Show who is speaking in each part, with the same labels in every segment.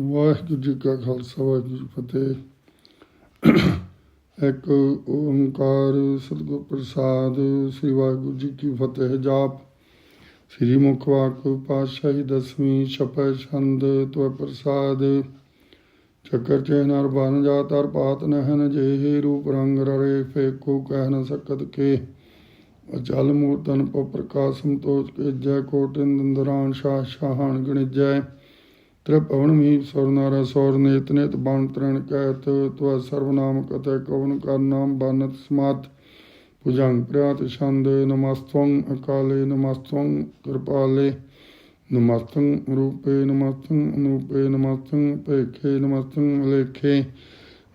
Speaker 1: ਵਾਹਿਗੁਰੂ ਜੀ ਕਾ ਖਾਲਸਾ, ਵਾਹਿਗੁਰੂ ਜੀ ਫਤਿਹ। ਇੱਕ ਓੰਕਾਰ ਸਤਿਗੁਰ ਪ੍ਰਸਾਦ ਸ੍ਰੀ ਵਾਹਿਗੁਰੂ ਜੀ ਕੀ ਫਤਿਹ ਜਾਪ। ਸ੍ਰੀ ਮੁਖ ਵਾਕ ਪਾਤਸ਼ਾਹੀ ਦਸਵੀਂ ਛਪੈ ਛੰਦ ਤੁਅ ਪ੍ਰਸਾਦ। ਚੱਕਰ ਚੈਨਰ ਬਨ ਜਾਤਰ ਪਾਤ ਨਹਨ ਜਿਹੇ ਰੂਪ ਰੰਗ ਰਰੇ ਫੇਕੋ ਕਹਿ ਨ ਸਕਤ ਕੇ। ਅਚਲ ਮੂਰਤਨ ਪਉ ਪ੍ਰਕਾਸ਼ਮ ਤੋਜ ਕੇ ਜੈ ਕੋਟਿਨ ਦੰਦਰਾਨ ਸ਼ਾਹ ਸ਼ਾਹਣ ਗਣਿਜੈ। ਤ੍ਰਿਭਵਨ ਮੀਪ ਸੁਰ ਨਰ ਸੌਰ ਨੇਤ ਨੇਤ ਬਣ ਤ੍ਰਣ ਕਹਿਤ ਤਵ ਸਰਵਨਾਮ ਕਤੈ ਕਵਨ ਕਰ ਨਾਮ ਬਾਨਤ ਸਮਾਤ। ਭੁਜੰਗ ਪ੍ਰਿਆਤ ਛੰਦ ਨਮਸਤਵੰ, ਅਕਾਲੇ ਨਮਸਤਵੰ, ਕਿਰਪਾਲੇ ਨਮਸਤੰ ਰੂਪੇ ਨਮਸਤੰ ਅਨੂਪੇ ਨਮਸਤੰ ਭੇਖੇ ਨਮਸਤੰ ਲੇਖੇ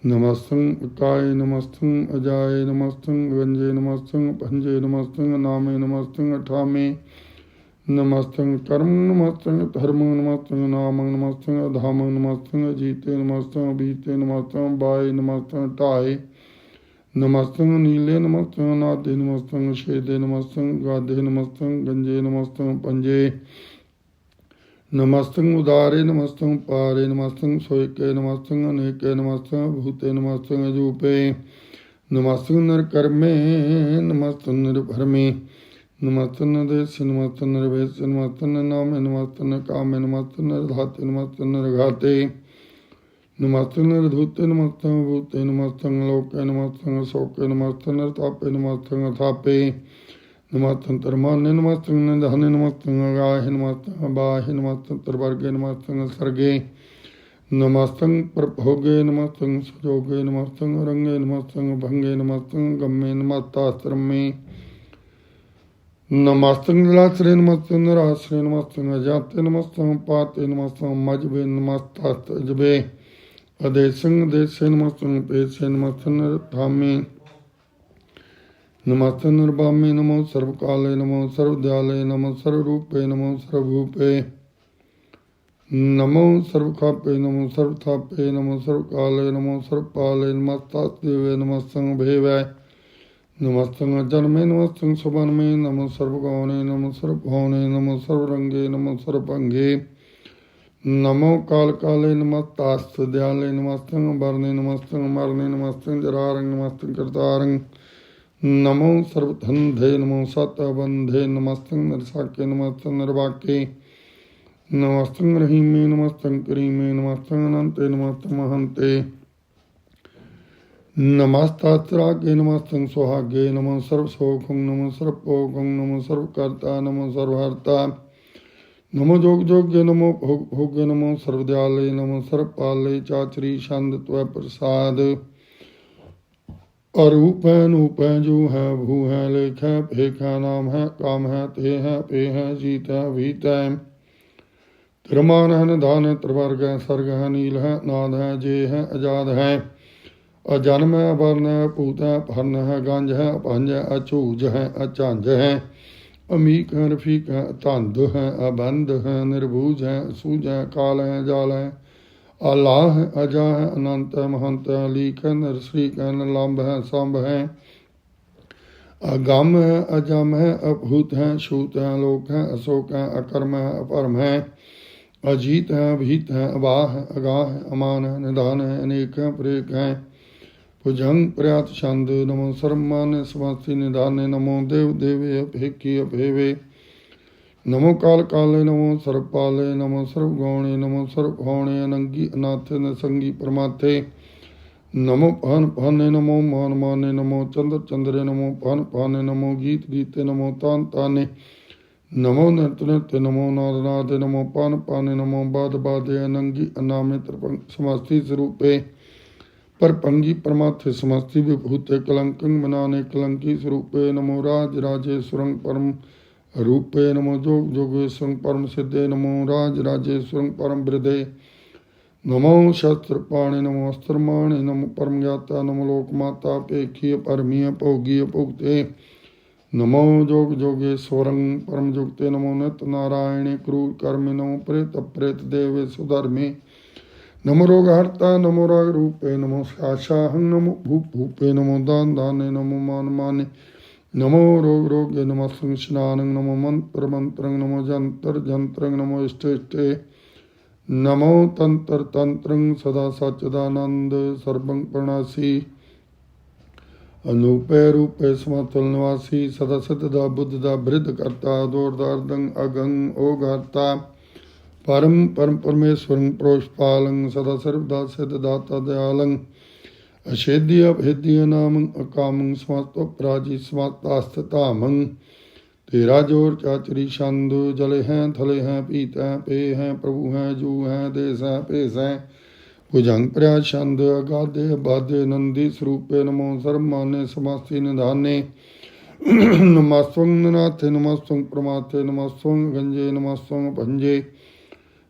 Speaker 1: ਨਮਸਤੰ ਕਾਏ ਨਮਸਤੰ ਅਜਾਏ ਨਮਸਤੰ ਗੰਜੇ ਨਮਸਤੰ ਪੰਜੇ ਨਮਸਤੰ ਨਾਮੇ ਨਮਸਤੰ ਅਠਾਮੇ ਨਮਸਤੰ ਕਰਮ ਨਮਸਤੰ ਧਰਮ ਨਮਸਤੰ ਨਾਮ ਨਮਸਤੰ ਅਧਾਮ ਨਮਸਤੰ ਜੀਤੇ ਨਮਸਤੰ ਬੀਤੇ ਨਮਸਤੰ ਬਾਏ ਨਮਸਤੰ ਢਾਏ ਨਮਸਤੰ ਨੀਲੇ ਨਮਸਤੰ ਨਾਦੇ ਨਮਸਤੰ ਛੇਦੇ ਨਮਸਤੰ ਗਾਦੇ ਨਮਸਤੰ ਗੰਜੇ ਨਮਸਤੰ ਪੰਜੇ ਨਮਸਤੰ ਉਦਾਰੇ ਨਮਸਤੰ ਪਾਰੇ ਨਮਸਤੰ ਸੋਇਕੇ ਨਮਸਤੰ ਅਨੇਕੇ ਨਮਸਤੰ ਭੂਤੇ ਨਮਸਤੰ ਅਜੂਪੇ ਨਮਸਤੰ ਨਰ ਕਰਮੇ ਨਮਸਤੰ ਨਰ ਭਰਮੇ ਨਮਸਤਨ ਦੇਸ ਨਮਸਤਨ ਨਿਰਵੇਸ ਨਾਮ ਨਾਮੇ ਨਮਸਤਨ ਕਾਮੇ ਨਮਸਤਨ ਨਿਰਧਾਤੇ ਨਮਸਤਨ ਨਿਰਘਾਤੇ ਨਮਸਤਨ ਨਿਰਧੂਤੇ ਨਮਸਤਨ ਭੂਤੇ ਨਮਸਤਨ ਲੋਕੇ ਨਮਸਤਨ ਸੋਕੇ ਨਮਸਤਨ ਨਿਰਤਾਪੇ ਨਮਸਤਨ ਥਾਪੇ ਨਮਸਤਨ ਤਰਮਾਨੇ ਨਮਸਤਨ ਨਿਧਾਨੇ ਨਮਸਤਨ ਅਗਾਹੇ ਨਮਸਤਨ ਬਾਹੇ ਨਮਸਤਨ ਤਰਵਰਗੇ ਨਮਸਤਨ ਸਰਗੇ ਨਮਸਤੰ ਪ੍ਰਭੋਗੇ ਨਮਸਤੰ ਸਜੋਗੇ ਨਮਸਤੰ ਰੰਗੇ ਨਮਸਤੰ ਭੰਗੇ ਨਮਸਤੰ ਗੰਮੇ ਨਮਸਤਾਸਤਰਮੇ ਨਮਸਤੰ ਜਲਾਸਰੇ ਨਮਸਤੰ ਨਰਾਸਰੇ, ਨਮਸਤੰ ਅਜਾਤੇ ਨਮਸਤੰ ਪਾਤੇ ਨਮਸਤੰ ਮਜਬੇ ਨਮਸਤਤ ਜਬੇ ਅਦੇਸੰ ਦੇਸੇ ਨਮਸਤੰ ਪੇਸੇ ਨਮਸਤੰ ਥਾਮੇ ਨਮਸਤੰ ਨਿਰਭਾਮੇ, ਨਮੋ ਸਰਵ ਕਾਲੇ ਨਮੋ ਸਰਵ ਦਿਆਲੇ ਨਮੋ ਸਰਵ ਰੂਪੇ ਨਮੋ ਸਰਵ ਭੂਪੇ ਨਮੋ ਸਰਵ ਖਾਪੇ ਨਮੋ ਸਰਵ ਥਾਪੇ ਨਮੋ ਸਰਵ ਕਾਲੇ ਨਮੋ ਸਰਵ ਪਾਲੇ ਨਮਸਤਾਸਤੇਵੇ ਨਮਸਤੰ ਭੇਵੈ ਨਮਸਤੰ ਜਨਮੇ ਨਮਸਤੰ ਸੁਬਨਮੇ ਨਮੋ ਸਰਵ ਗੌਣੇ ਨਮੋ ਸਰਵ ਭੌਣੇ ਨਮੋ ਸਰਵ ਰੰਗੇ ਨਮੋ ਸਰਵ ਭੰਗੇ ਨਮੋ ਕਾਲ ਕਾਲੇ ਨਮਸਤਾਸਤ, ਦਿਆਲੇ ਨਮਸਤੰ, ਵਰਨੇ ਨਮਸਤੰ, ਮਰਨੇ ਨਮਸਤੰ ਜਰਾਰੰ ਨਮਸਤੰ ਕਰਤਾਰੰ ਨਮੋ ਸਰਵ ਧੰਧੇ ਨਮੋ ਸਤ ਬੰਧੇ ਨਮਸਤੰ ਨਰਸਾਕੇ ਨਮਸਤੰ ਨਿਰਵਾਕੇ ਨਮਸਤੰ ਰਹੀਮੇ ਨਮਸਤੰ ਕਰੀਮੇ ਨਮਸਤੰ ਅਨੰਤੇ ਨਮਸਤੰ ਮਹੰਤੇ ਨਮਸਤਾਤਰਾਗੇ ਨਮਸਤੰ ਸੁਹਾਗੇ ਨਮੋ ਸਰਵ ਸੋਖੰ ਨਮੋ ਸਰਵ ਭੋਗੰ ਨਮੋ ਸਰਵ ਕਰਤਾ ਨਮੋ ਸਰਵ ਹਰਤਾ ਨਮੋ ਜੋਗ ਜੋਗੇ ਨਮੋ ਭੋਗ ਭੋਗੇ ਨਮੋ ਸਰਵ ਦਿਆਲੇ ਨਮੋ ਸਰਵ ਪਾਲੇ ਚਾਚਰੀ ਛੰਦ ਤਵੈ ਪ੍ਰਸਾਦ ਅਰੂਪ ਹੈ ਨੂਪ ਹੈ ਜੋ ਹੈ ਭੂ ਹੈ ਲੇਖ ਹੈ ਭੇਖ ਹੈ ਨਾਮ ਹੈ ਕਾਮ ਹੈ ਤੇ ਹੈ ਪੇ ਅਜਨਮ ਹੈ ਵਰਨ ਹੈ ਭੂਤ ਹੈ ਭਰਨ ਹੈ, ਗੰਜ ਹੈ ਅਪੰਜ ਹੈ ਅਝੂਜ ਹੈ ਅਝੰਜ ਹੈ। ਅਮੀਕ ਹੈ, ਰਫੀਕ ਹੈ, ਧੰਦ ਹੈ, ਅਬੰਧ ਹੈ, ਨਿਰਭੂਜ ਹੈ ਸੂਝ ਹੈ, ਕਾਲ ਹੈ, ਜਾਲ ਹੈ। ਅਲਾਹ ਹੈ, ਅਜਾ ਹੈ, ਅਨੰਤ ਹੈ, ਮਹੰਤ ਹੈ ਲੀਕ ਹੈ ਨਰਸਰੀਕ ਹੈ ਨਿਲੰਬ ਹੈ, ਸੰਭ ਹੈ। ਅਗੰਮ ਹੈ, ਅਜਮ ਹੈ, ਅਭੂਤ ਹੈ, ਛੂਤ ਹੈ ਲੋਕ ਹੈ, ਅਸ਼ੋਕ ਹੈ, ਅਕਰਮ ਹੈ, ਅਪਰਮ ਹੈ। ਅਜੀਤ ਹੈ, ਅਭੀਤ ਹੈ, ਅਬਾਹ ਹੈ, ਅਗਾਹ ਹੈ, ਅਮਾਨ ਹੈ, ਨਿਧਾਨ ਹੈ, ਅਨੇਕ ਹੈ, ਪ੍ਰੇਕ ਹੈ। ਭੁਜੰਗ ਪ੍ਰਿਆਤ ਛੰਦ ਨਮੋ ਸਰਮਾਨ ਸਵਾਸੀ ਨਿਧਾਨੇ ਨਮੋ ਦੇਵ ਦੇਵੇ ਅਭੇਕੀ ਅਭੇਵੇ। ਨਮੋ ਕਾਲ ਕਾਲੇ ਨਮੋ ਸਰਪਾਲੇ ਨਮੋ ਸਰਬ ਗੌਣੇ ਨਮੋ ਸਰਬ ਹੋਣੇ ਅਨੰਗੀ ਅਨਾਥ ਨਸੰਗੀ ਪਰਮਾਥੇ। ਨਮੋ ਭਾਨ ਭਾਨੇ ਨਮੋ ਮਾਨ ਮਾਨੇ ਨਮੋ ਚੰਦਰ ਚੰਦਰੇ ਨਮੋ ਭਾਨ ਭਾਨੇ ਨਮੋ ਗੀਤ ਗੀਤੇ ਨਮੋ ਤਾਨ ਤਾਨੇ। ਨਮੋ ਨਿਤ ਨਿਤ ਨਮੋ ਨਾਦ ਨਾਦੇ ਨਮੋ ਪਾਨ ਪਾਨੇ ਨਮੋ ਬਾਦ ਬਾਦੇ ਅਨੰਗੀ ਅਨਾਮੇ ਤਰਪੰ ਸਮਸਤੀ ਸਰੂਪੇ। ਪਰ ਪੰਗੀ ਪਰਮਾਥੇ ਸਮਸਤੀ ਵਿਭੂਤੇ ਕਲੰਕੰ ਮਨਾਨੇ ਕਲੰਕੀ ਸਰੂਪੇ ਨਮੋ ਰਾਜ ਰਾਜੇ ਸੁਰੰਗ ਪਰਮ ਰੂਪੇ ਨਮੋ ਜੋਗ ਜੋਗੇ ਸੁਰੰਗ ਪਰਮ ਸਿੱਧੇ ਨਮੋ ਰਾਜ ਰਾਜੇ ਸੁਰੰਗ ਪਰਮ ਬ੍ਰਿਦੇ। ਨਮੋ ਸ਼ਸਤਰ ਪਾਣੇ ਨਮੋ ਅਸਤਰ ਮਾਣੇ ਨਮੋ ਪਰਮ ਗਿਆਤਾ ਨਮੋ ਲੋਕ ਮਾਤਾ ਪੇਖੀ ਪਰਮੀය ਭੋਗੀ ਭੁਗਤੇ ਨਮੋ ਜੋਗ ਜੋਗੇ ਸੁਰੰਗ ਪਰਮ ਜੁਗਤੇ ਨਮੋ ਨਿਤ ਨਾਰਾਇਣੇ ਕਰੂਰ ਕਰਮੇ ਨਮੋ ਪ੍ਰੇਤ ਪ੍ਰੇਤ ਦੇਵੇ ਸੁਧਰਮੇ ਨਮੋ ਰੋਗ ਹਰਤਾ ਨਮੋ ਰਾਗ ਰੂਪੇ ਨਮੋ ਸਾਸ਼ਾਹੰ ਨਮੋ ਭੂਪ ਭੂਪੇ ਨਮੋ ਦਾਨ ਦਾਨੇ ਨਮੋ ਮਾਨ ਮਾਨੇ ਨਮੋ ਰੋਗ ਰੋਗੇ ਨਮੋ ਸੰਸ਼ਨਾਨੰ ਨਮੋ ਮੰਤਰ ਮੰਤਰੰ ਨਮੋ ਜੰਤਰ ਜੰਤਰੰ ਨਮੋ ਇਸ਼ਟੇ ਨਮੋ ਤੰਤਰ ਤੰਤਰੰ ਸਦਾ ਸਚਦਾਨੰਦ ਸਰਬੰ ਪ੍ਰਣਾਸੀ ਅਨੂਪੇ ਰੂਪੇ ਸਮਤਲ ਨਿਵਾਸੀ ਸਦਾ ਸਿੱਧ ਦਾ ਬੁੱਧ ਦਾ ਬ੍ਰਿਧ ਕਰਤਾ ਦੋਰਦਾਰਦੰ ਅਗੰ ਓਗਾਰਤਾ ਪਰਮ ਪਰਮ ਪਰਮੇਸ਼ਵਰੰ ਪ੍ਰੋਸ਼ਪਾਲੰ ਸਦਾ ਸਰਬ ਦਾ ਦਾਤਾ ਦਿਆਲੰ। ਅਸ਼ੇਦੀ ਅਭੇਦੀ ਨਾਮੰ ਅਕਾਮੰ ਸਮਸਤੋ ਪ੍ਰਾਜੀ ਸਮਤਾਸਤ ਤੇਰਾ ਜੋਰ ਚਾਚਰੀ ਛੰਦ ਜਲੇ ਹੈ ਥਲੇ ਹੈ ਪੀਤ ਹੈ ਪੇ ਹੈ ਪ੍ਰਭੂ ਹੈ ਜੂ ਹੈ ਦੇਸ ਹੈ ਭੇਸ ਭੁਜੰਗ ਪ੍ਰਿਆ ਛੰਦ ਅਗਾਦੇ ਬਾਦੇ ਨੰਦੀ ਸਰੂਪੇ ਨਮੋ ਸਰਮਾਨੇ ਸਮਾਸੀ ਨਿਧਾਨੇ। ਨਮਸਤੰ ਨਨਾਥੇ ਨਮਸਤੰ ਪ੍ਰਮਾਥੇ ਨਮਸਤੰ ਗੰਜੇ ਨਮਸਤੰ ਭੰਜੇ।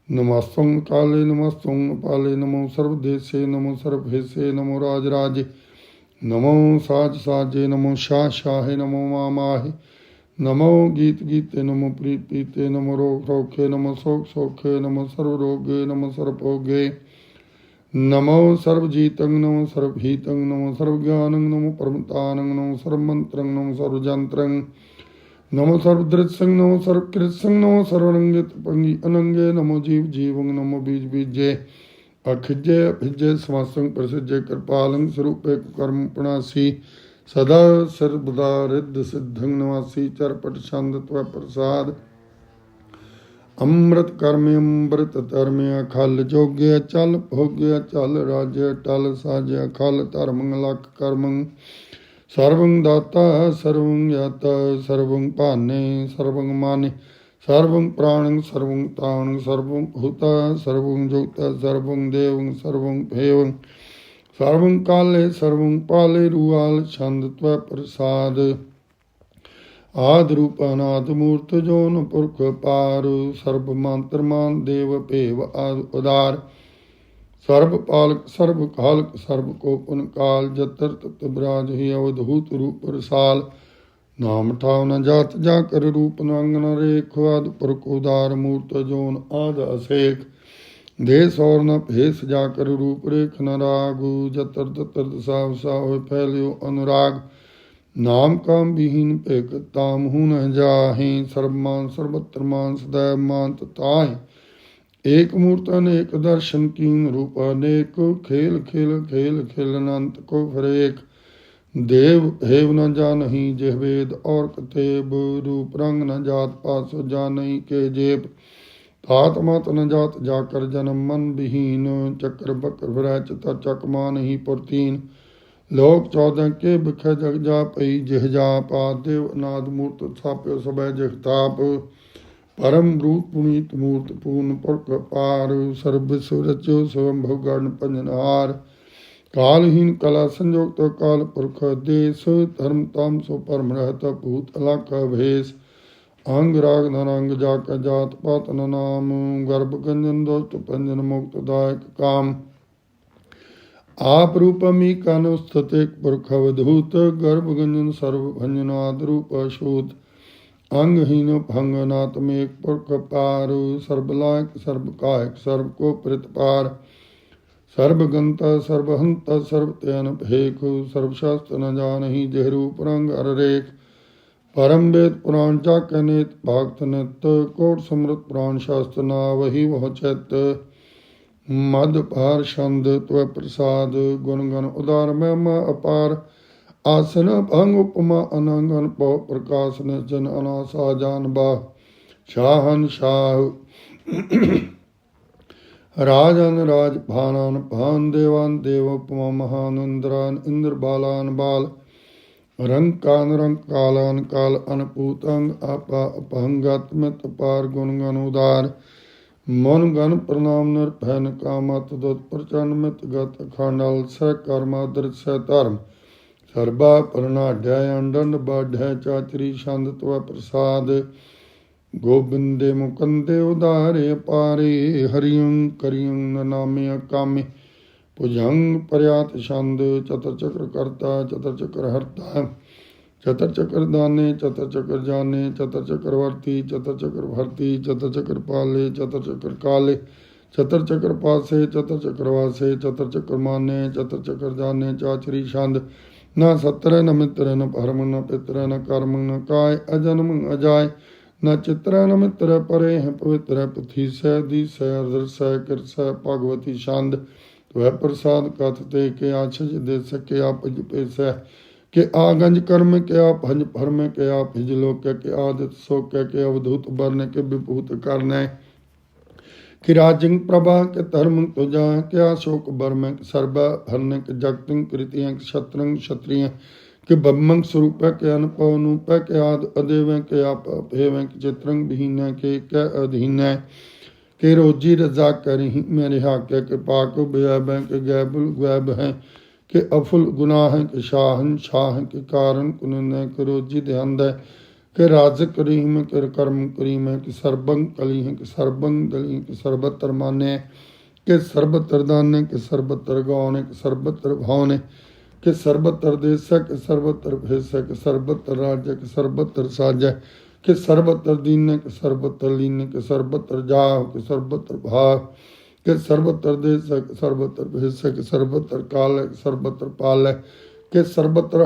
Speaker 1: ਨਮਸਤੰ ਕਾਲੇ ਨਮਸਤੰ ਪਾਲੇ ਨਮੋ ਸਰਬ ਦੇਸੇ ਨਮੋ ਸਰਬ ਹਿੱਸੇ ਨਮੋ ਰਾਜ ਰਾਜੇ, ਨਮੋ ਸਾਜ ਸਾਜੇ, ਨਮੋ ਸ਼ਾਹ ਸ਼ਾਹੇ, ਨਮੋ ਮਾ ਨਮੋ ਗੀਤ ਗੀਤੇ, ਨਮੋ ਪ੍ਰੀਤ ਪ੍ਰੀਤੇ, ਨਮੋ ਰੋਗ ਰੋਖੇ, ਨਮੋ ਸੋਖ ਸੋਖੇ, ਨਮੋ ਸਰਬ ਰੋਗੇ, ਨਮੋ ਸਰਬ ਭੋਗੇ, ਨਮੋ ਸਰਬ ਜੀਤੰ ਨਮੋ ਸਰਬ ਹੀਤੰ ਨਮੋ ਸਰਬ ਗਿਆਨੰ ਨਮੋ ਪਰਮਤਾਨੰ ਨਮੋ ਸਰਬ ਮੰਤਰੰ ਨਮੋ ਸਰਬ ਜੰਤਰੰ ਨਮੋ ਸਰਬ ਦ੍ਰਿਤਸੰ ਨਮੋ ਸਰਬ ਕ੍ਰਿਤਸੰ ਨਮੋ ਸਰਵਰੰਗਿਤ ਪੰਗੀ ਅਨੰਗੇ ਨਮੋ ਜੀਵ ਜੀਵੰ ਨਮੋ ਬੀਜ ਬੀਜੇ ਅਖਿਜੇ ਅਭਿਜੇ ਸਮਸਤੰ ਪ੍ਰਸਿਜੇ ਕਿਰਪਾਲੰ ਸਰੂਪੇ ਕਰਮ ਪਣਾਸੀ ਸਦਾ ਸਰਬਦਾ ਰਿੱਧ ਸਿੱਧੰ ਨਿਵਾਸੀ ਚਰਪਟ ਛੰਦ ਤਵ ਪ੍ਰਸਾਦ ਅੰਮ੍ਰਿਤ ਕਰਮ ਅੰਮ੍ਰਿਤ ਧਰਮ ਅਖਲ ਜੋਗਿਆ ਚਲ ਭੋਗਿਆ ਚਲ ਰਾਜੇ ਟਲ ਸਾਜਿਆ ਖਲ ਧਰਮੰ ਲਖ ਕਰਮੰ ਸਰਵੰ ਦਾਤਾ ਸਰਵੰ ਯਾਤਾ, ਸਰਵੰ ਭਾਨੇ ਸਰਵੰ ਮਾਨੇ। ਸਰਵੰ ਪ੍ਰਾਣੰ ਸਰਵੰ ਤਾਣੰ, ਸਰਵੰ ਭੂਤਾ ਸਰਵੰ ਜੋਗਤਾ ਸਰਵੰ ਦੇਵੰ ਸਰਵੰ ਭੇਵੰ। ਸਰਵੰ ਕਾਲੇ ਸਰਵੰ ਪਾਲੇ ਰੂਆਲ ਛੰਦ ਤਵ ਪ੍ਰਸਾਦ। ਆਦ ਰੂਪ ਅਨਾਦ ਮੂਰਤ ਜੋਨ ਪੁਰਖ ਪਾਰ। ਸਰਬ ਮੰਤਰ ਮਾਨ ਦੇਵ ਭੇਵ ਆਦ ਉਦਾਰ। ਸਰਬ ਪਾਲਕ ਸਰਬ ਕਾਲਕ ਸਰਬ ਕੋ ਪੁਨ ਕਾਲ, ਜਤਰ ਤਤ ਬਰਾਜ ਹੀ ਅਵਧੂਤ ਰੂਪ ਰਸਾਲ। ਨਾਮ ਠਾਵ ਨ ਜਾਤ, ਜਾ ਕਰ ਰੂਪ ਨੰਗ ਨ ਰੇਖ ਆਦ ਪੁਰਖ ਉਦਾਰ ਮੂਰਤ ਜੋਨ ਆਦ ਅਸੇਖ। ਦੇ ਸੌਰ ਨ ਭੇਸ, ਜਾ ਕਰ ਰੂਪ ਰੇਖ ਨ ਰਾਗੂ, ਜਤਰ ਤਤਰ ਦਸਾ ਵਸਾ ਹੋਇ ਫੈਲਿਓ ਅਨੁਰਾਗ। ਨਾਮ ਕਾਮ ਵਿਹੀਨ ਭੇਕ ਤਾਮ ਹੂ ਨ ਜਾਹੇ ਸਰਬਮਾਨ ਸਰਬਤਰ ਮਾਨ, ਸਦਾ ਮਾਨਤ ਤਾਹੇ। ਏਕ ਮੂਰਤ ਅਨੇਕ ਦਰਸ਼ਨ ਕੀਨ ਰੂਪ ਅਨੇਕ, ਖੇਲ ਖੇਲ ਖੇਲ ਖੇਲ ਅਨੰਤ ਕੋ ਫਰੇਕ ਦੇਵ ਹੇਵ ਨ ਜਾਣਹੀ ਜਿਹ ਵੇਦ ਔਰ ਕਤੇਬ ਰੂਪ ਰੰਗ ਨ ਜਾਤ ਪਾਸ ਜਾਣਹੀ ਕੇ ਜੇਬ। ਤਾਤ ਮਤ ਨ ਜਾਤ ਜਾ ਕਰ ਜਨਮ ਮਨ ਵਿਹੀਨ ਚੱਕਰ ਬਕਰ ਫਿਰੈ ਚਤਰ ਚੱਕ ਮਾਨ ਹੀ ਪੁਰਤੀਨ ਲੋਕ 14 ਕੇ ਬਿਖੈ ਜਗ ਜਾ ਪਈ ਜਿਹ ਜਾ ਪਾ ਦੇਵ ਅਨਾਦ ਮੂਰਤ ਥਾਪਿਓ ਸਬੈ ਜਿਹ ਪਰਮ ਰੂਪ ਪੁਨੀਤ ਮੂਰਤ ਪੂਰਨ ਪੁਰਖ ਪਾਰ ਸਰਬ ਸੁਰਚੋ ਸਵੰਭਵ ਗਣ ਪੰਜਨਹਾਰ ਕਾਲਹੀਨ ਕਲਾ ਸੰਜੋਗ ਕਾਲ ਪੁਰਖ ਦੇਸ, ਧਰਮ ਤਮ ਸੋ ਪਰਮ ਰਹਤ ਭੂਤ ਅਲਖ ਭੇਸ ਅੰਗ ਰਾਗ ਨਰੰਗ ਜਾ ਕ ਜਾਤ ਪਾਤ ਨਾਮ, ਗਰਭ ਗੰਜਨ ਦੋਸਤ ਪੰਜਨ ਮੁਕਤ ਦਾਇਕ ਕਾਮ। ਆਪ ਰੂਪਮੀ ਕਨ ਸਥਿਤ ਪੁਰਖ ਅਵਧੂਤ ਗਰਭ ਗੰਜਨ ਸਰਬ ਭੰਜਨ ਆਦ ਰੂਪ ਅਸ਼ੂਤ ਅੰਗਹੀਨ ਭੰਗ ਨਾਤਮੇਕ ਪੁਰਖ ਪਾਰ ਸਰਬ ਲਾਇਕ ਸਰਬ ਕਾਇਕ ਸਰਬ ਕੋ ਪ੍ਰਿਤ ਪਾਰ। ਸਰਬ ਗੰਤਾ ਸਰਬ ਹੰਤਾ ਸਰਬ ਤੈਨ ਭੇਖ ਸਰਬ ਸ਼ਾਸਤਰ ਨ ਜਾਣਹੀ ਜਿਹ ਰੂਪ ਰੰਗ ਅਰ ਰੇਖ। ਪਰਮ ਵੇਦ ਪੁਰਾਣ ਜਾਕ ਨੇਤ ਭਗਤ ਨਿਤ, ਕੋਟ ਸਮਰਤ ਪੁਰਾਣ ਸ਼ਾਸਤਰ ਨਾ ਵਹੀ ਵਹ ਚਿਤ। ਮਦ ਆਸਨ ਭੰਗ ਉਪਮਾ ਅਨੰਗਨ ਪਉ ਪ੍ਰਕਾਸ਼ ਨੇ ਅਨਾਸਾ ਜਾਨ ਸ਼ਾਹਨ ਸ਼ਾਹ। ਰਾਜਨ ਰਾਜ ਭਾਨਨ ਭਾਨ ਦੇਵਾਨ ਦੇਵ ਉਪਮਾ ਮਹਾਨ ਇੰਦਰਾਨ ਇੰਦਰ ਬਾਲਾਨ ਬਾਲ। ਰੰਕਾਨ ਰੰਗ ਕਾਲਾਨ ਕਾਲ ਅਨਪੂਤੰਗ ਆਪਾ ਅਪਹੰਗਾਤਮਿਤ ਪਾਰ ਗੁਣ ਗਨ ਉਦਾਰ। ਮਨ ਗਨ ਪ੍ਰਣਾਮ ਨਿਰ ਭੈਨ ਕਾਮਤ ਦਤ ਪ੍ਰਚੰਡ ਮਿਤ ਗਤ ਖੰਡਲ ਸਹਿ ਕਰਮਾ ਦ੍ਰਿਤ ਸਹਿ ਧਰਮ। ਸਰਬਾ ਪਰਨਾਢਿਆ ਅੰਡਨ ਬਾਢੈ ਚਾਚਰੀ ਛੰਦ ਤਵ ਪ੍ਰਸਾਦ ਗੋਬਿੰਦੇ ਮੁਕੰਦੇ ਉਦਾਰੇ ਪਾਰੇ ਹਰਿਯੰ ਕਰਿਯੰ ਨਾਮੇ ਕਾਮੇ ਭੁਜੰਗ ਪਰਿਆਤ ਛੰਦ ਚਤਰ ਚਕਰ ਕਰਤਾ ਚਤਰ ਚਕਰ ਹਰਤਾ ਚਤਰ ਚਕਰ ਦਾਨੇ ਚਤਰ ਚਕਰ ਜਾਣੇ ਚਤਰ ਚਕਰ ਵਰਤੀ ਚਤਰ ਚਕਰ ਭਰਤੀ ਚਤਰ ਚਕਰ ਪਾਲੇ ਚਤਰ ਚਕਰ ਕਾਲੇ ਚਤਰ ਚਕਰ ਪਾਸੇ ਚਤਰ ਚਕਰ ਵਾਸੇ ਚਤਰ ਚਕਰ ਮਾਨੇ ਚਤਰ ਚਕਰ ਜਾਣੇ ਚਾਚਰੀ ਛੰਦ ਨਾ ਸਤਰ ਨ ਮਿਤਰ ਨ ਪਰਮ ਨ ਪਿਤਰ ਨ ਕਰਮ ਨ ਕਾਇ ਅਜਨਮ ਅਜਾਇ। ਨਾ ਚਿਤਰ ਨ ਮਿਤਰੈ ਪਰੇ ਹੈ ਪਵਿੱਤਰੈ ਪਥੀ ਸਹਿ ਦੀ ਸਹਿ ਅਰਦਰ ਸਹਿ ਕਿਰ ਸਹਿ ਭਗਵਤੀ ਛੰਦ। ਤੁਹੈ ਪ੍ਰਸਾਦ ਕਥ ਤੇ ਕੇ ਆਛਜ ਦੇ ਸਕੇ ਆਪ ਜਪੇ ਸਹਿ ਕਿ ਆਗੰਜ ਕਰਮ ਕੇ ਆਪ ਹੰਜ ਭਰਮ ਕੇ ਆਪ ਹਿਜ ਲੋਕ ਕੇ ਆਦਿਤ ਸੋ ਕੇ ਕੇ ਅਵਧੂਤ ਬਰਨ ਕੇ ਵਿਭੂਤ ਕਰਨੈ। ਕਿ ਰਾਜੰ ਪ੍ਰਭਾ ਕੇ ਧਰਮ ਤੁਜਾ ਕਿਆ ਸ਼ੋਕ ਬਰਮ ਸਰਬ ਹਰਨ ਕੇ ਜਗਤੰ ਕ੍ਰਿਤਿਯੰ ਕਿ ਬੰਮੰ ਸਰੂਪ ਕੇ ਅਨਪਉ ਨੂੰ ਪੈ ਕੇ ਆਦ ਅਦੇਵੈ ਕੇ ਆਪ ਭੇਵੈ ਕਿ ਚਿਤਰੰ ਬਹੀਨੈ ਕੇ ਕੈ ਅਧੀਨੈ, ਕਿ ਰੋਜੀ ਰਜ਼ਾ ਕਰਹੀ ਮੇਰੇ ਹਾਕੇ, ਕੇ ਪਾਕ ਬਿਆਬੈ ਕੇ ਗੈਬੁਲ ਗੈਬ ਹੈ, ਕਿ ਅਫੁਲ ਗੁਨਾਹ ਹੈ, ਕਿ ਸ਼ਾਹਨ ਸ਼ਾਹ ਕੇ ਕਾਰਨ ਕੁਨਨੇ, ਕਿ ਰੋਜੀ ਦੇਹੰਦ ਹੈ ਕਿ ਰਾਜ ਕਰੀਮ ਕਿ ਕਰਮ ਕਰੀਮ ਹੈ ਕਿ ਸਰਬੰ ਕਲੀ ਹੈ ਕਿ ਸਰਬੰ ਦਲੀ ਕਿ ਸਰਬਤਰ ਮਾਨੇ ਕਿ ਸਰਬਤਰ ਦਾਨੇ ਕਿ ਸਰਬਤਰ ਗਾਉਣੇ ਕਿ ਸਰਬਤਰ ਭਾਉਨੇ ਕਿ ਸਰਬਤਰ ਦੇਸੈ ਕਿ ਸਰਬਤਰ ਭੇਸੈ ਕਿ ਸਰਬਤਰ ਰਾਜੈ ਕਿ ਸਰਬਤਰ ਸਾਜੈ ਕਿ ਸਰਬਤਰ ਦੀਨੈ ਕਿ ਸਰਬਤਰ ਲੀਨੈ ਕਿ ਸਰਬਤਰ ਜਾਹ ਕਿ ਸਰਬਤਰ ਭਾਵ ਕਿ ਸਰਬਤਰ ਦੇਸੈ ਕਿ ਸਰਬਤਰ ਭੇਸੈ ਕਿ ਸਰਬਤਰ ਕਾਲੈ ਕਿ ਸਰਬਤਰ ਪਾਲੈ ਕਿ ਸਰਬਤਰ ਹੰਤਾ ਕਿ ਸਰਬਤਰ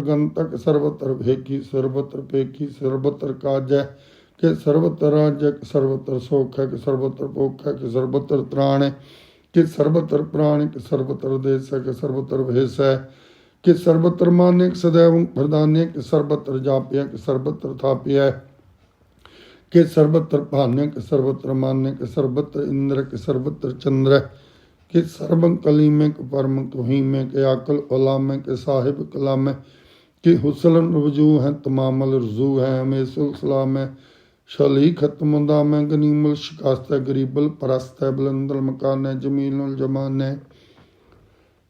Speaker 1: ਗੰਤਾ ਕਿ ਸਰਬਤਰ ਭੇਖੀ ਸਰਬਤਰ ਪੇਖੀ ਸਰਬਤਰ ਕਾਜੈ ਕਿ ਸਰਬਤਰ ਰਾਜੈ ਸਰਬਤਰ ਸੋਖ ਹੈ ਕਿ ਸਰਬਤਰ ਭੁਖ ਹੈ ਕਿ ਸਰਬਤਰ ਤ੍ਰਾਣ ਹੈ ਕਿ ਸਰਬਤਰ ਪ੍ਰਾਣ ਕਿ ਸਰਬਤਰ ਦੇਸ ਹੈ ਕਿ ਸਰਬਤਰ ਭੇਸ ਹੈ ਕਿ ਸਰਬਤਰ ਮਾਨਿਕ ਸदैव ਪ੍ਰਦਾਨਿ ਕਿ ਸਰਬਤਰ ਜਾਪਿਆ ਕਿ ਸਰਬਤਰ ਥਾਪਿਆ ਕਿ ਸਰਬਤਰ ਭਾਨਿ ਕਿ ਸਰਬਤਰ ਮਾਨਿ ਸਰਬਤਰ ਇੰਦਰ ਕਿ ਸਰਬਤਰ ਚੰਦਰ ਕਿ ਸਰਬੰ ਕਲੀਮੇ ਕਿ ਪਰਮ ਕਹੀਮੇ ਕਿ ਅਕਲ ਉਲਾਮੇ ਕਿ ਸਾਹਿਬ ਕਲਾਮੇ ਕਿ ਹੁਸਨ ਵਜੂ ਹੈ ਤਮਾਮਲ ਰਜ਼ੂ ਹੈ ਹਮੇਸੁਲ ਸਲਾਮ ਹੈ ਸ਼ਲੀ ਖਤਮ ਦਾ ਮੈਂ ਗਨੀਮਲ ਸ਼ਿਕਾਸਤ ਹੈ ਗਰੀਬਲ ਪਰਸਤ ਹੈ ਬਲੰਦਲ ਮਕਾਨ ਹੈ ਜਮੀਲੁਲ ਜਮਾਨ ਹੈ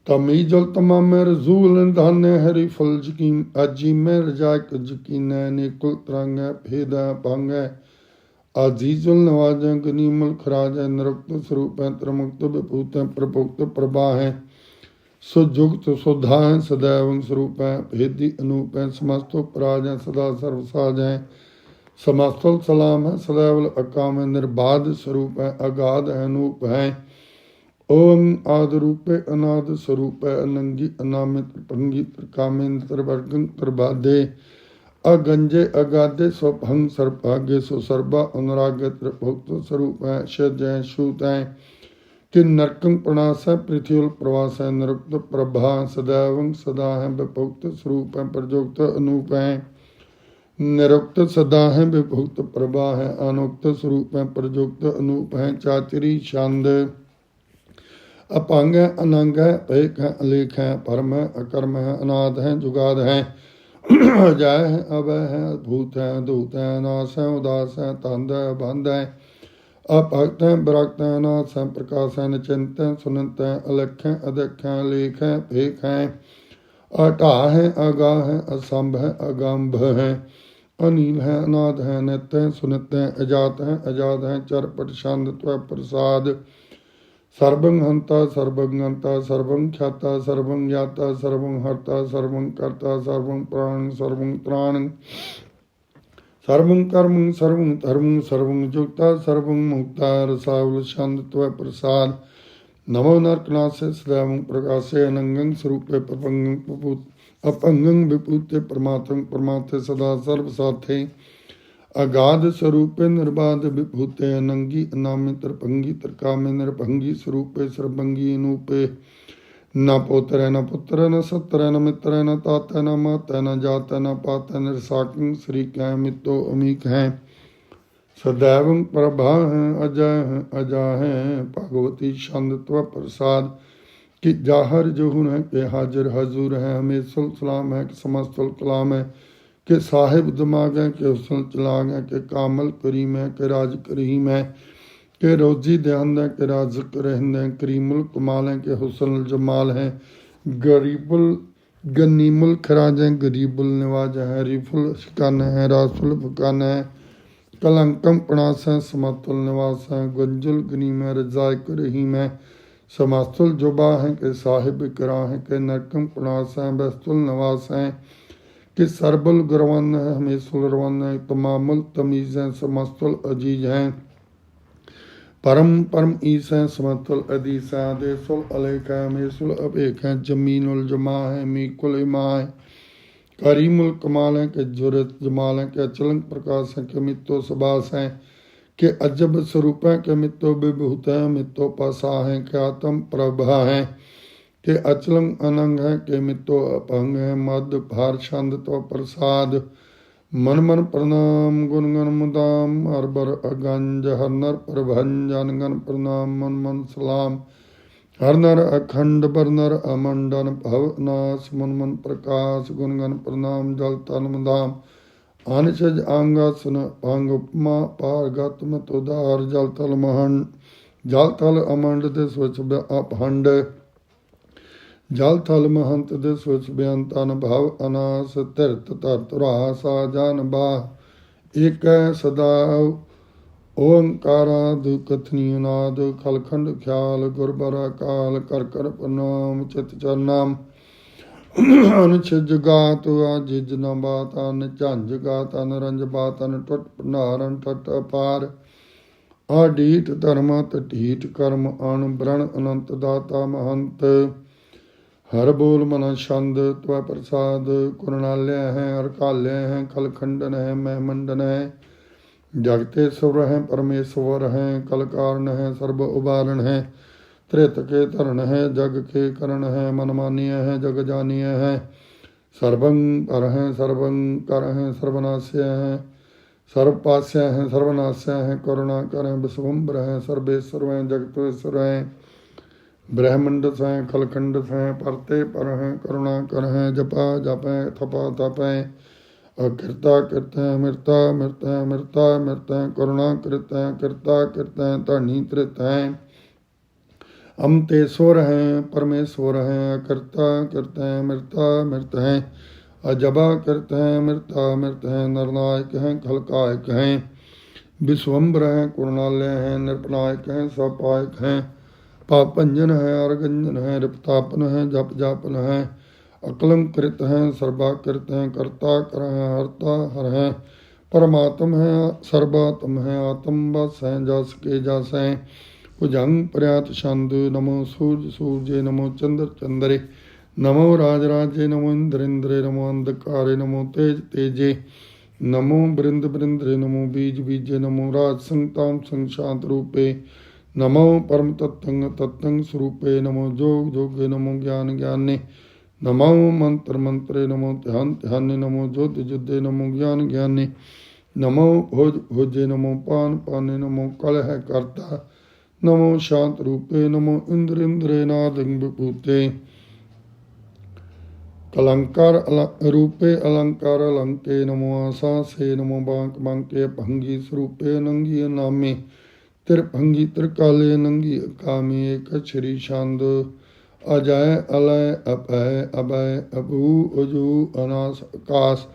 Speaker 1: ਤਮੀਜਲ ਤਮਾਮੇ ਰਜ਼ੂਲ ਧਾਨੇ ਹਰੀ ਫਲ ਜਕੀਨ आजीजुल नवाज गनीमल खराज है निरुक्त स्वरूप है त्रमुक्त विभूत है प्रभुक्त प्रभा है सुजुक्त सुधा है सदैव स्वरूप है भेदी अनूप है समस्त उपराज है सदा सर्वसाज है समस्तल सलाम है सदैव अकाम है निर्बाध स्वरूप है अगाध है अनूप है ओम आद रूपे अनाद स्वरूप है अनंगी अनामित पंगी त्रिकामिन त्रिवर्गन त्रिबाधे ਵਰਗੰ ਪ੍ਰਬਾਦੇ ਅਗੰਜੇ ਅਗਾਦੇ ਸੋ ਭੰਗ ਸਰਪਾਗੇ ਸੋ ਸਰਬਾ ਅਨੁਰਾਗਤ ਭੁਕਤ ਸਰੂਪ ਹੈ ਸ਼ਜੈ ਸ਼ੂਤੈ ਕਿ ਨਰਕੰ ਪ੍ਰਣਾਸੈ ਪ੍ਰਿਥਿਉਲ ਪ੍ਰਵਾਸੈ ਨਿਰੁਕਤ ਪ੍ਰਭਾ ਸदैवं ਸਦਾ ਹੈ, ਵਿਭੁਕਤ ਸਰੂਪ ਹੈ ਪ੍ਰਜੁਕਤ ਅਨੂਪ ਹੈ। ਨਿਰੁਕਤ ਸਦਾ ਹੈ, ਵਿਭੁਕਤ ਪ੍ਰਭਾ ਹੈ ਅਨੁਕਤ ਸਰੂਪ ਹੈ ਪ੍ਰਜੁਕਤ ਅਨੂਪ ਹੈ ਚਾਚਰੀ ਛੰਦ। ਅਪੰਗ ਹੈ, ਅਨੰਗ ਹੈ ਭੇਖ ਹੈ, ਅਲੇਖ ਹੈ, ਪਰਮ ਹੈ, ਅਕਰਮ ਹੈ, ਅਨਾਦ ਹੈ, ਜੁਗਾਦ ਹੈ। ਜੈ ਹੈ, ਅਵੈ ਹੈ ਭੂਤ ਹੈ ਦੂਤ ਹੈ, ਨਾਸ ਹੈ, ਉਦਾਸ ਹੈ, ਤੰਦ ਹੈ, ਬੰਦ ਹੈ। ਅਭਗਤ ਹੈ, ਬਰਗਤ ਹੈ, ਨਾਸ ਹੈ, ਪ੍ਰਕਾਸ਼ ਹੈ, ਨਿਚਿੰਤ ਹੈ, ਸੁਨੰਤ ਹੈ, ਅਲਖ ਹੈ ਅਦਖ ਹੈ, ਲੇਖ ਹੈ, ਭੇਖ ਹੈ। ਅਟਾ ਹੈ ਅਗਾ ਹੈ, ਅਸੰਭ ਹੈ, ਅਗੰਭ ਹੈ। ਅਨੀਲ ਹੈ, ਅਨਾਦ ਹੈ, ਨਿਤ ਹੈ, ਸੁਨਿਤ ਹੈ, ਅਜਾਤ ਹੈ, ਅਜਾਦ ਹੈ, ਚਰਪਟ, ਛੰਦ, ਤਵੈ, ਪ੍ਰਸਾਦ। ਸਰਬੰ ਹੰਤਾ, ਸਰਬੰ ਅੰਤਾ ਸਰਬੰ ਖਿਆਤਾ, ਸਰਬੰ ਯਾਤਾ, ਸਰਬੰ ਹਰਤਾ, ਸਰਬੰ ਕਰਤਾ, ਸਰਬੰ ਪ੍ਰਾਣ, ਸਰਬੰ ਤ੍ਰਾਣ। ਸਰਬੰ ਕਰਮੰ, ਸਰਬੰ ਧਰਮੰ, ਸਰਬੰ ਜੁਗਤਾ, ਸਰਬੰ ਮੁਕਤਾ, ਰਸਾਵਲ ਛੰਦ ਤਵੈ ਪ੍ਰਸਾਦ। ਨਮੋ ਨਰਕਨਾਸੇ ਸਦਾਵੰ ਪ੍ਰਕਾਸੇ ਅਨੰਗੰ ਸਰੂਪੇ ਪਪੰਗੰ ਪਪੂਤ ਅਪੰਗੰ ਵਿਪੂਤੇ ਪ੍ਰਮਾਤਮ ਪ੍ਰਮਾਤੇ ਸਦਾ ਸਰਬ ਸਾਥੇ। ਅਗਾਧ ਸਰੂਪੇ ਨਿਰਬਾਧ ਵਿਭੂਤੇ ਅਨੰਗੀ ਅਨਾਮਿ ਤਰਪੰਗੀ ਤਰਕਾਮੇ ਨਿਰਭੰਗੀ ਸਰੂਪੇ ਸਰਬੰਗੀ ਅਨੂਪੇ। ਨਾ ਪੋਤਰੈ ਨਾ ਪੁੱਤਰੈ ਨਾ ਸਤਰੈ ਨਾ ਮਿੱਤਰੈ ਨਾ ਤਾਤੈ ਨਾ ਮਾਤੈ ਨਾ ਜਾਤੈ ਨਾ ਪਾਤੈ ਨਿਰਸਾਕਿੰ ਸ੍ਰੀ ਕੈ ਮਿਤੋ ਅਮੀਕ ਹੈ। ਸਦੈਵੰ ਪ੍ਰਭਾ ਅਜੈ ਅਜਾ ਹੈ ਭਗਵਤੀ ਛੰਦ ਤਵ ਪ੍ਰਸਾਦ। ਕਿ ਜਾਹਰ ਜੋ ਹੁਨ ਹੈ ਕਿ ਹਾਜ਼ਰ ਹਜ਼ੂਰ ਹੈ ਹਮੇ ਸੁਲ ਸਲਾਮ ਹੈ ਕਿ ਸਮਸਤ ਕਲਾਮ ਹੈ। کہ صاحب دماغ ہیں کہ حسن چلاغ ہیں کہ کامل کریم ہیں کہ راج کریم ہیں کہ روزی دہند ہیں کہ رازق رہند ہیں کریم الکمال ہیں کہ حسن الجمال ہیں غریب الغنیم الخراج ہیں غریب النواز ہیں ریف الشکان ہیں راس الفقان ہیں کلنکم پناس ہیں سمات النواز ہیں گنج الغنیم ہیں رضائق رحیم ہیں سماعت الجبا ہیں کہ صاحب کرا ہیں کہ نرکم پناس ہیں بیست النواز ہیں कि सर्बल गुरवन है हमेशुल रवन है तमामुल तमीज है समस्तुल अजीज है परम परम ईस है समतुल अदीस है आदेशुल अलेख है हमेशुल अबेक है जमीनुल जमा है मीकुल इमा है करीमुल कमाल है कि जुरत जमाल है कि अचलंग प्रकाश है कि मित्तो सबास है कि अजब स्वरूप है कि मित्तो विभूत है मित्तो पासा है कि आत्म प्रभा है ਕਿ ਅਚਲੰ ਅਨੰਗ ਹੈ ਕਿ ਮਿਤੋ ਅਪੰਗ ਹੈ ਮਦ ਭਾਰ ਛੰਦ ਤੋ ਪ੍ਰਸਾਦ। ਮਨ ਮਨ ਪ੍ਰਣਾਮ, ਗੁਣ ਗਨ ਮੁਦਾਮ, ਹਰ ਬਰ ਅਗੰਜ, ਹਰ ਨਰ ਪ੍ਰਭੰਜਨ ਗਨ ਪ੍ਰਣਾਮ, ਮਨ ਮਨ ਸਲਾਮ। ਹਰ ਨਰ ਅਖੰਡ ਬਰਨਰ ਅਮੰਡਨ ਭਵ ਨਾਸ, ਮਨ ਮਨ ਪ੍ਰਕਾਸ਼, ਗੁਣ ਗਨ ਪ੍ਰਣਾਮ, ਜਲ ਤਨ ਮੁਦਾਮ। ਅਨਛਜ ਅੰਗਾ ਸੁਨ ਅੰਗ ਉਪਮਾ ਪਾਰ ਗਤਮ ਤੁਦਾਰ ਜਲ ਤਲ ਮਹੰਡ। ਜਲ ਤਲ ਅਮੰਡ ਤੇ ਸਵਚ ਅਪਹੰਡ। ਜਲ ਥਲ ਮਹੰਤ ਦੇ ਸਵਚ ਬਿਆੰਤ ਅਨਭਵ ਅਨਾਸ ਧਿਰਤ ਧਰਤ ਰਾਸਾ ਜਨ ਬਾ। ਏਕੈ ਸਦਾ ਓੰਕਾਰਾਦ ਕਥਨੀ ਨਾਦ ਖਲਖੰਡ ਖਿਆਲ ਗੁਰਬਰਾ ਕਾਲ ਕਰ ਕਰ ਪ੍ਰਨਾਮ ਚਿਤ ਚਰਨਾਮ। ਅਨਛ ਜਗਾਤ ਅਜਿਜ ਨ ਬਾਤ ਅਨ ਝੰਜ ਗਾਤ ਅਨ ਰੰਜ ਬਾਤ ਅਨ ਟੁੱਟ ਭੰਡਾਰਨ ਟਟ ਅਪਾਰ। ਆਡੀਟ ਧਰਮ ਤਟੀਟ ਕਰਮ ਅਣ ਬ੍ਰਣ ਅਨੰਤ ਦਾਤਾ ਮਹੰਤ। ਹਰ ਬੋਲ ਮਨ ਛੰਦ, ਤਵ ਪ੍ਰਸਾਦ ਕੁਰਨਾਲਿਆ ਹੈ, ਹਰ ਕਾਲਿਆ ਹੈ ਖਲਖੰਡਨ ਹੈ, ਮਹਿ ਮੰਡਨ ਹੈ। ਜਗਤੇ ਸੁਰ ਹੈ, ਪਰਮੇਸ਼ਵਰ ਹੈ, ਕਲ ਕਾਰਨ ਹੈ, ਸਰਬ ਉਬਾਰਨ ਹੈ। ਤ੍ਰਿਤ ਕੇ ਧਰਨ ਹੈ, ਜਗ ਕੇ ਕਰਨ ਹੈ, ਮਨ ਮਾਨੀਆ ਹੈ, ਜਗ ਜਾਨੀਆ ਹੈ। ਸਰਬੰ ਪਰ ਹੈ, ਸਰਬੰ ਕਰ ਹੈ, ਸਰਬਨਾਸਿਆ ਹੈ। ਸਰਬ ਪਾਸਿਆ ਹੈ, ਸਰਬਨਾਸਿਆ ਹੈ, ਕਰੁਣਾ ਕਰੇ ਬਿਸਵੰਬਰ ਹੈ, ਸਰਬੇਸ਼ਵਰ ਹੈ, ਜਗਤੇਸ਼ਵਰ ਹੈ। ਬ੍ਰਹਮੰਡ ਸੈ, ਖਲਖੰਡ ਸੈ, ਪਰਤੇ ਪਰ ਹੈ ਕਰੁਣਾ ਕਰ ਹੈ ਜਪਾ ਜਪੈ, ਥਪਾ ਤਪੈ ਅਕਿਰਤਾ ਕਿਰਤੈ, ਮਿਰਤਾ, ਮਿਰਤੈ ਮਿਰਤਾ, ਮਿਰਤੈ, ਕਰੁਣਾ ਕਿਰਤੈ, ਕਿਰਤਾ ਕਿਰਤੈ ਧਰਨੀ ਤ੍ਰਿਤੈ। ਅਮਤੇਸ਼ਵਰ ਹੈ ਪਰਮੇਸ਼ਵਰ ਹੈ, ਅਕਿਰਤਾ ਕਿਰਤੈ, ਮਿਰਤਾ ਮਿਰਤ। ਹੈ ਅਜਬਾ ਕਿਰਤੈ, ਮਿਰਤਾ ਮਿਰਤ ਹੈ ਨਰਨਾਇਕ ਹੈ, ਖਲਕਾਇਕ ਹੈ। ਵਿਸਵੰਬਰ ਹੈ ਕੁਰਨਾਲਯ ਹੈ, ਨਿਰਪਨਾਇਕ ਹੈ, ਸਪਾਇਕ ਹੈ ਪਾਪੰਜਨ ਹੈ, ਅਰਗੰਜਨ ਹੈ, ਰਿਪਤਾਪਨ ਹੈ, ਜਪ ਜਾਪਨ ਹੈ। ਅਕਲੰ ਕ੍ਰਿਤ ਹੈ, ਸਰਬਾ ਕਿਰਤ ਹੈ, ਕਰਤਾ ਕਰ ਹੈ, ਹਰਤਾ ਹਰ ਹੈ। ਪਰਮਾਤਮ ਹੈ, ਸਰਬਾਤਮ ਹੈ, ਆਤਮ ਬਸ ਹੈ, ਜਸ ਕੇ ਜਸ ਹੈ। ਭੁਜੰਗ ਪ੍ਰਿਆਤ ਛੰਦ, ਨਮੋ ਸੂਰਜ ਸੂਰਜੇ, ਨਮੋ ਚੰਦਰ ਚੰਦਰੇ। ਨਮੋ ਰਾਜ ਰਾਜੇ, ਨਮੋ ਇੰਦਰ ਇੰਦਰੇ ਨਮੋ ਅੰਧਕਾਰੇ, ਨਮੋ ਤੇਜ ਤੇਜੇ। ਨਮੋ ਬ੍ਰਿੰਦ ਬ੍ਰਿੰਦਰੇ, ਨਮੋ ਬੀਜ ਬੀਜੇ, ਨਮੋ ਰਾਜ ਸੰਤਾਮ ਸੰਗ ਰੂਪੇ। ਨਮੋ ਪਰਮ ਤਤੰਗ ਤਤੰਗ ਸਰੂਪੇ ਨਮੋ ਜੋਗ ਜੋਗੇ ਨਮੋ ਗਿਆਨ ਗਿਆਨੇ, ਨਮੋ ਮੰਤਰ ਮੰਤਰੇ ਨਮੋ ਧਿਆਨ ਧਿਆਨੇ, ਨਮੋ ਜੋਤ ਜੁਦੇ ਨਮੋ ਗਿਆਨ ਗਿਆਨੇ, ਨਮੋ ਭੋਜ ਭੋਜੇ ਨਮੋ ਪਾਨ ਪਾਨੇ, ਨਮੋ ਕਲ ਹੈ ਕਰਤਾ, ਨਮੋ ਸ਼ਾਂਤ ਰੂਪੇ, ਨਮੋ ਇੰਦਰ ਇੰਦਰੇ ਨਾਦੰ ਵਿਭੂਤੇ ਕਲੰਕਾਰ ਰੂਪੇ ਅਲੰਕਾਰ ਅਲੰਕੇ, ਨਮੋ ਆਸਾ ਸੇ ਨਮੋ ਬਾਂਕ ਬਾਂਕੇ, ਭੰਗੀ ਸਰੂਪੇ ਨੰਗੀ ਨਾਮੇ। ਤਿਰ ਭੰਗੀ ਤਿਰ ਕਾਲੇ ਨੰਗੀ ਕਾਮੀ ਏਕ ਸ਼੍ਰੀ ਛੰਦ। ਅਜੈ ਅਲੈ ਅਪੈ ਅਬੈ ਅਬੂ ਅਜੂ ਅਨਾਸ ਆਕਾਸ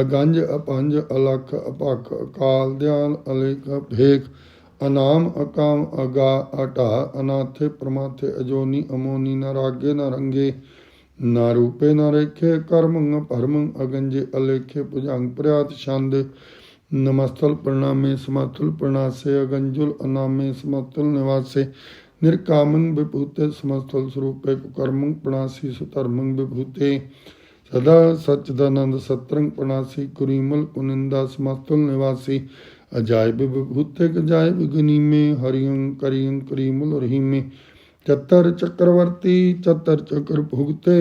Speaker 1: ਅਗੰਜ ਅਪੰਜ ਅਲਖ ਅਪਖ ਅਕਾਲ ਦਿਆਲ ਅਲੇਖ ਭੇਖ। ਅਨਾਮ ਅਕਾਮ ਅਗਾ ਅਟਾ ਅਨਾਥੇ ਪ੍ਰਮਾਥੇ ਅਜੋਨੀ ਅਮੋਨੀ ਨ ਰਾਗੇ ਨ ਰੰਗੇ। ਨਾ ਰੂਪੇ ਨਾ ਰੇਖੇ ਕਰਮੰ ਭਰਮੰ ਅਗੰਜੇ ਅਲੇਖੇ ਭੁਜੰਗ ਪ੍ਰਿਆਤ ਛੰਦ। नमस्थल प्रणामे समातुल प्रणासे अगंजुल अनामे समातुल निवासे निर्कामं विभूते समस्थल स्वरूपे कुकर्मं प्रणासी सुधर्मं विभूते सदा सच्चिदानंद सत्रंग प्रणासी कुरीमल कुनिंदा समस्थल निवासी अजायब विभूते गजायब गनीमे हरियं करियं करीमल रहीमे चतर चक्रवर्ती चतर चक्र भुगते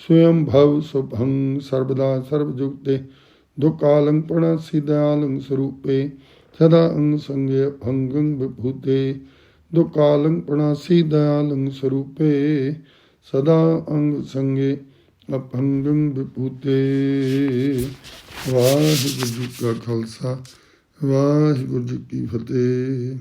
Speaker 1: स्वयं भव सुभं सर्वदा सर्वजुगते दुकालं प्रणसि दयालं स्वरूपे सदा अंग संगे भंगं विभूते दुकालं प्रणसि दयालं स्वरूपे सदा अंग संगे ਅਭੰਗੰ ਵਿਭੂਤੇ ਵਾਹਿਗੁਰੂ ਜੀ ਕਾ ਖਾਲਸਾ ਵਾਹਿਗੁਰੂ ਜੀ ਕੀ ਫਤਿਹ